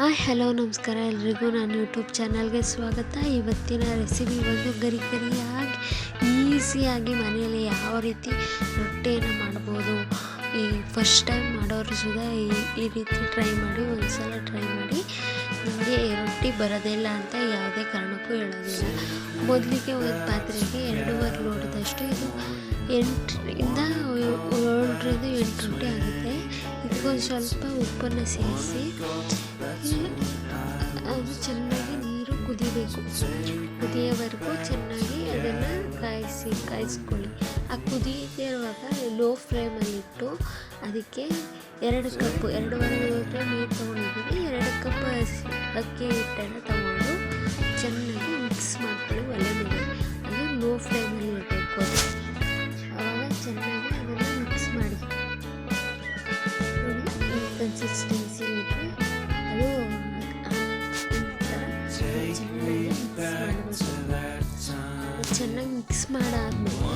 Hi, hello, ನಮಸ್ಕಾರ. ಎಲ್ರಿಗೂ ನಾನು ಯೂಟ್ಯೂಬ್ ಚಾನಲ್ಗೆ ಸ್ವಾಗತ. ಇವತ್ತಿನ ರೆಸಿಪಿ ಬಂದು ಗರಿ ಗರಿಯಾಗಿ ಈಸಿಯಾಗಿ ಮನೆಯಲ್ಲಿ ಯಾವ ರೀತಿ ರೊಟ್ಟಿಯನ್ನು ಮಾಡ್ಬೋದು, ಈ ಫಸ್ಟ್ ಟೈಮ್ ಮಾಡೋರು ಸುದ ಈ ಈ ರೀತಿ ಟ್ರೈ ಮಾಡಿ ಒಂದು ಸಲ ಟ್ರೈ ಮಾಡಿ. ನಿಮಗೆ ರೊಟ್ಟಿ ಬರೋದಿಲ್ಲ ಅಂತ ಯಾವುದೇ ಕಾರಣಕ್ಕೂ ಹೇಳೋದಿಲ್ಲ. ಮೊದಲಿಗೆ ಒಂದು ಪಾತ್ರೆಗೆ ಎರಡೂವರೆ ಲೋಟದಷ್ಟು ಇದು ಎಂಟರಿಂದ ಏಳರಿಂದ ಎಂಟು ರೊಟ್ಟಿ ಆಗುತ್ತೆ. ಇದಕ್ಕೊಂದು ಸ್ವಲ್ಪ ಉಪ್ಪನ್ನು ಸೇರಿಸಿ ಅದು ಚೆನ್ನಾಗಿ ನೀರು ಕುದಿಬೇಕು. ಕುದಿಯೋವರೆಗೂ ಚೆನ್ನಾಗಿ ಅದನ್ನು ಕಾಯಿಸಿ, ಕಾಯಿಸ್ಕೊಳ್ಳಿ. ಆ ಕುದಿಯುತ್ತಿರುವಾಗ ಲೋ ಫ್ಲೇಮಲ್ಲಿಟ್ಟು ಅದಕ್ಕೆ ಎರಡು ಕಪ್, ಎರಡೂವರೆ ಲೋಟ ನೀರು ತೊಗೊಂಡಿದ್ದೀವಿ ಎರಡು ಕಪ್ ಅಕ್ಕಿ ಹಿಟ್ಟನ್ನು ತಗೊಂಡು ಚೆನ್ನಾಗಿ ಮಿಕ್ಸ್ ಮಾಡ್ಕೊಳ್ಳಿ ಒಲೆ ಮೇಲೆ. ಅದು ಲೋ ಫ್ಲೇಮಲ್ಲಿ ಇರಬೇಕು ಅದು. ಆವಾಗ ಚೆನ್ನಾಗಿ ಅದನ್ನು ಮಿಕ್ಸ್ ಮಾಡಿ. ನೋಡಿ ಚೆನ್ನಾಗಿ ಮಿಕ್ಸ್ ಮಾಡಾದ್ಮೇಲೆ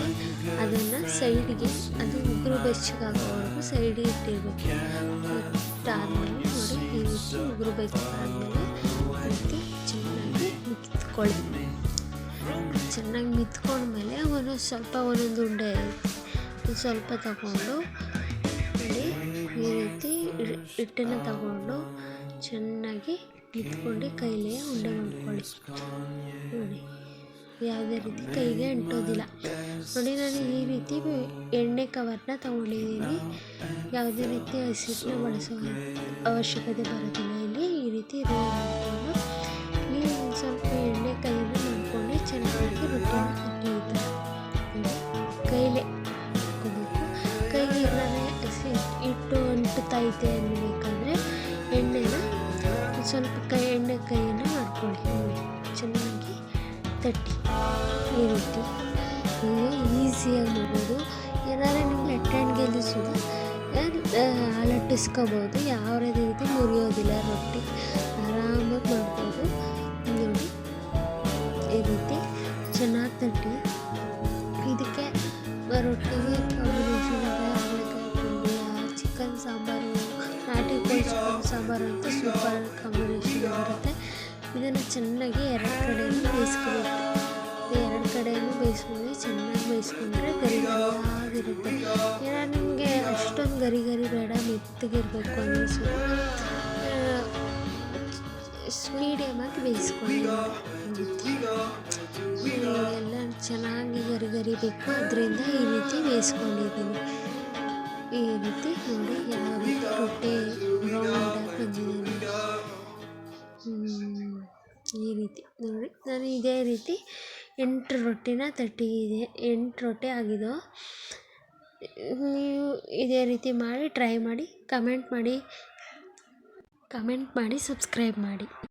ಅದನ್ನು ಸೈಡ್ಗೆ, ಅದು ಉಗುರು ಬೆಚ್ಚಗಾಗೋವರೆಗೂ ಸೈಡಿಗೆ ಇಟ್ಟಿರಬೇಕು. ಇಟ್ಟಾದ್ಮೇಲೆ ನೋಡಿ ಈ ಉಗುರು ಬೆಚ್ಚಗಾದ್ಮೇಲೆ ಮತ್ತೆ ಚೆನ್ನಾಗಿ ಮಿತ್ಕೊಳ್ಳಿ. ಚೆನ್ನಾಗಿ ಮಿತ್ಕೊಂಡ್ಮೇಲೆ ಒಂದೊಂದು ಸ್ವಲ್ಪ ಒಂದೊಂದು ಉಂಡೆ ಸ್ವಲ್ಪ ತಗೊಂಡು ಈ ರೀತಿ ಹಿಟ್ಟನ್ನು ತಗೊಂಡು ಚೆನ್ನಾಗಿ ಮಿತ್ಕೊಂಡು ಕೈಲೇ ಉಂಡೆ ಮಾಡ್ಕೊಳ್ಳಿ. ನೋಡಿ, ಯಾವುದೇ ರೀತಿ ಕೈಗೆ ಅಂಟೋದಿಲ್ಲ. ನೋಡಿ, ನಾನು ಈ ರೀತಿ ಎಣ್ಣೆ ಕವರ್ನ ತಗೊಂಡಿದ್ದೀನಿ. ಯಾವುದೇ ರೀತಿ ಹಸಿಟ್ಟನ್ನ ಬಳಸೋ ಅವಶ್ಯಕತೆ ಬರೋದಿಲ್ಲ. ಇಲ್ಲಿ ಈ ರೀತಿ ರೋಲ್ ಮಾಡಿಕೊಂಡು ಇಲ್ಲಿ ಸ್ವಲ್ಪ ಎಣ್ಣೆ ಕೈಯನ್ನು ಮಾಡಿಕೊಂಡು ಚೆನ್ನಾಗಿ ರೊಟ್ಟಿನ ಕಟ್ಟಿರ್ತಾರೆ ಕೈಲೇ ಹಾಕೋಬೇಕು ಕೈಗೆ ಇಲ್ಲದೆ ಹಸಿ ಹಿಟ್ಟು ಅಂಟುತ್ತೈತೆ ಅನ್ನಬೇಕಾದ್ರೆ ಎಣ್ಣೆನ ಸ್ವಲ್ಪ ಕೈ ಎಣ್ಣೆ ಕೈಯನ್ನು ಮಾಡ್ಕೊಳ್ಳಿ ಚೆನ್ನಾಗಿ ತಟ್ಟಿ. ಈ ರೊಟ್ಟಿ ಹೀಗೆ ಈಸಿಯಾಗಿ ಮಾಡ್ಬೋದು. ಏನಾದ್ರೆ ನಿಮ್ಗೆ ಹ್ಯಾಂಡ್ಗೆ ಸುದ ಲಟ್ಟಿಸ್ಕೋಬೋದು ಯಾವ ರೀತಿ ಮುರಿಯೋದಿಲ್ಲ, ರೊಟ್ಟಿ. ಆರಾಮಾಗಿ ಮಾಡ್ಬೋದು. ನೋಡಿ. ಈ ರೀತಿ ಚೆನ್ನಾಗಿ ತಟ್ಟಿ. ಇದಕ್ಕೆ ರೊಟ್ಟಿಗೆ ಸಾಂಬಾರು ನಾಟಿ ಕೋಳಿ ಚಿಕನ್ ಸಾಂಬಾರು ಅಂತ ಸೂಪರ್ ಕಾಂಬಿನೇಷನ್ ಬರುತ್ತೆ. ಇದನ್ನು ಚೆನ್ನಾಗಿ ಎರಡು ಕಡೆಯೂ ಬೇಯಿಸ್ಕೋಬೇಕು. ಎರಡು ಕಡೆಯೂ ಬೇಯಿಸ್ಕೊಂಡು ಚೆನ್ನಾಗಿ ಬೇಯಿಸ್ಕೊಂಡ್ರೆ ಗರಿ ಗರಿಯಾಗಿರುತ್ತೆ. ಏನೋ ನಿಮಗೆ ಅಷ್ಟೊಂದು ಗರಿ ಗರಿ ಬೇಡ ಮೆತ್ತಗಿರಬೇಕು ಅನ್ನಿಸು ಮೀಡಿಯಮಾಗಿ ಬೇಯಿಸ್ಕೊಳ್ಳಿ ಎಲ್ಲ ಚೆನ್ನಾಗಿ ಗರಿ ಗರಿ ಬೇಕು. ಅದರಿಂದ ಈ ರೀತಿ ಬೇಯಿಸ್ಕೊಂಡಿದ್ದೀನಿ. ಈ ರೀತಿ ನೋಡಿ ಯಾವ ರೊಟ್ಟಿ ರೌಂಡಾಗಿ ಈ ರೀತಿ ನೋಡಿ. ನಾನು ಇದೇ ರೀತಿ ಎಂಟು ರೊಟ್ಟಿನ ತಟ್ಟಿದೆ ಎಂಟು ರೊಟ್ಟಿ ಆಗಿದ್ದು ನೀವು ಇದೇ ರೀತಿ ಮಾಡಿ ಟ್ರೈ ಮಾಡಿ ಕಮೆಂಟ್ ಮಾಡಿ ಕಮೆಂಟ್ ಮಾಡಿ ಸಬ್ಸ್ಕ್ರೈಬ್ ಮಾಡಿ.